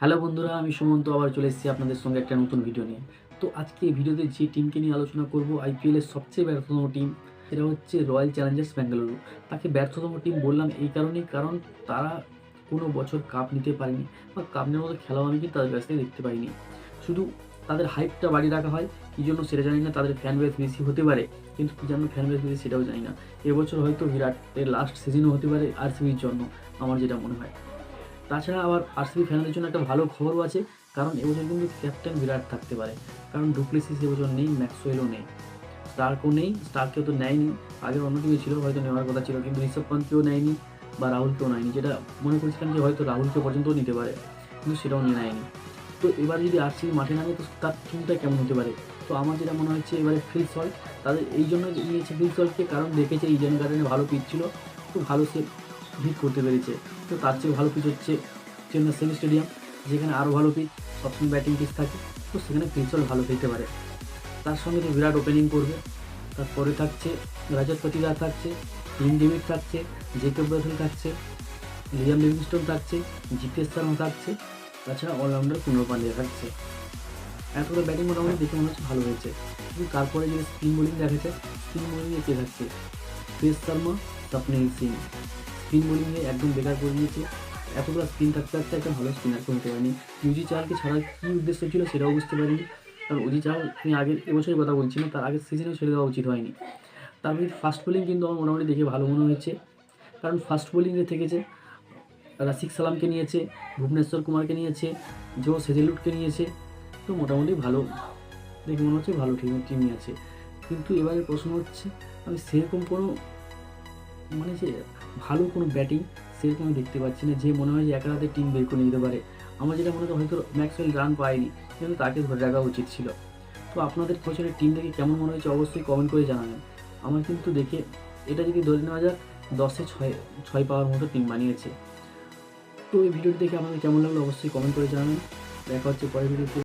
Hello বন্ধুরা, আমি সুমন্ত, আবার চলে এসেছি আপনাদের সঙ্গে একটা নতুন ভিডিও নিয়ে। তো আজকে এই ভিডিওতে যে টিমকে নিয়ে আলোচনা করব আইপিএলের সবচেয়ে ব্যর্থতম টিম সেটা হচ্ছে রয়্যাল চ্যালেঞ্জার্স ব্যাঙ্গালুরু তাকে ব্যর্থতম টিম বললাম এই কারণেই কারণ তারা কোনো বছর কাপ নিতে পারেনি বা কাপ নেওয়ার মতো খেলাও আমি কিন্তু তাদের কাছ থেকে দেখতে পাইনি। শুধু তাদের হাইপটা বাড়িয়ে রাখা হয়, কী জন্য সেটা জানি না, তাদের ফ্যান বেস বেশি হতে পারে, কিন্তু কী জন্য ফ্যান বেস বেশি সেটাও জানি না। এবছর হয়তো বিরাটের লাস্ট সিজনও হতে পারে আরসিবির জন্য, আমার যেটা মনে হয়। তাছাড়া আবার আরসিবি ফ্যানদের জন্য একটা ভালো খবরও আছে, কারণ এবছর কিন্তু ক্যাপ্টেন বিরাট থাকতে পারে। কারণ ডুপ্লেসিস এবছর নেই ম্যাক্সওয়েলও নেই। স্টার্কও নেই স্টার্ককেও তো নেয়নি। আগে অন্য টিমে ছিল, হয়তো নেওয়ার কথা ছিল, কিন্তু ঋষভ পন্থকেও নেয়নি বা রাহুলকেও নেয়নি, যেটা মনে করছিলাম যে হয়তো রাহুলকে পর্যন্তও নিতে পারে, কিন্তু সেটাও নিয়ে নেয়নি। তো এবার যদি আরসিবি মাঠে নামে, তো তার টিমটা কেমন হতে পারে? তো আমার যেটা মনে হচ্ছে, এবারে ফিল সল্ট তাদের এই জন্য নিয়েছে ফিল সল্টকে কারণ দেখেছে ইডেন গার্ডেনে ভালো পিচ ছিল তো ভালো সে হিট করতে পেরেছে। তো তার চেয়ে ভালো পিচ হচ্ছে চেন্নাই সেমি স্টেডিয়াম যেখানে আরও ভালো পিচ সবসময় ব্যাটিং পিচ থাকে। তো সেখানে ফিলসল ভালো খেলতে পারে। তার সঙ্গে তো বিরাট ওপেনিং করবে। তারপরে থাকছে রাজত পাতিদার থাকছে টিম ডেভিড থাকছে জেকব ব্রাথেল থাকছে লিয়াম লিভিংস্টোন থাকছে জিতেশ শর্মা থাকছে, তাছাড়া অলরাউন্ডার পুনর পান্ডিয়া থাকছে। এতগুলো ব্যাটিং মোটামুটি দেখে মনে হচ্ছে ভালো হয়েছে। কিন্তু তারপরে যে স্পিন বোলিং দেখাচ্ছে স্পিন বোলিংয়ে কে থাকছে? ক্রিস শর্মা স্বপ্নিল সিং স্পিন বোলিংয়ে একদম বেকার করে দিয়েছে। এতগুলো স্পিন থাকতে থাকতে একটা ভালো স্পিনার হতে পারেনি। ইউজি চালকে ছাড়া কী উদ্দেশ্য ছিল সেটাও বুঝতে পারিনি। কারণ উজি চাল আমি আগের এবছরের কথা বলছি না তার আগের সিজনেও ছেড়ে দেওয়া উচিত হয়নি। তারপরে ফাস্ট বোলিং কিন্তু আমার মোটামুটি দেখে ভালো মনে হয়েছে। কারণ ফাস্ট বোলিংয়ে থেকেছে রাসিক সালামকে নিয়েছে, ভুবনেশ্বর কুমারকে নিয়েছে, জো সেজেলুটকে নিয়েছে। তো মোটামুটি ভালো, দেখে মনে হচ্ছে ভালো টিম টিমই আছে। কিন্তু এবারে প্রশ্ন হচ্ছে, আমি সেরকম কোনো মানে যে ভালো কোনো ব্যাটিং সেরকম আমি দেখতে পাচ্ছি না। যে মনে হয় যে একা হাতে টিম বের করে নিতে পারে। আমার যেটা মনে হয় হয়তো ম্যাক্সওয়েল রান পায়নি, কিন্তু তাকে ধরে রাখা উচিত ছিল। তো আপনাদের কোচের টিম দেখে কেমন মনে হয়েছে অবশ্যই কমেন্ট করে জানাবেন। আমার কিন্তু দেখে এটা যদি ধরে নেওয়া যাক, দশে ছয় ছয় পাওয়ার মতো টিম বানিয়েছে। তো এই ভিডিওটি দেখে আপনাদের কেমন লাগল অবশ্যই কমেন্ট করে জানাবেন। দেখা হচ্ছে পরের ভিডিওতে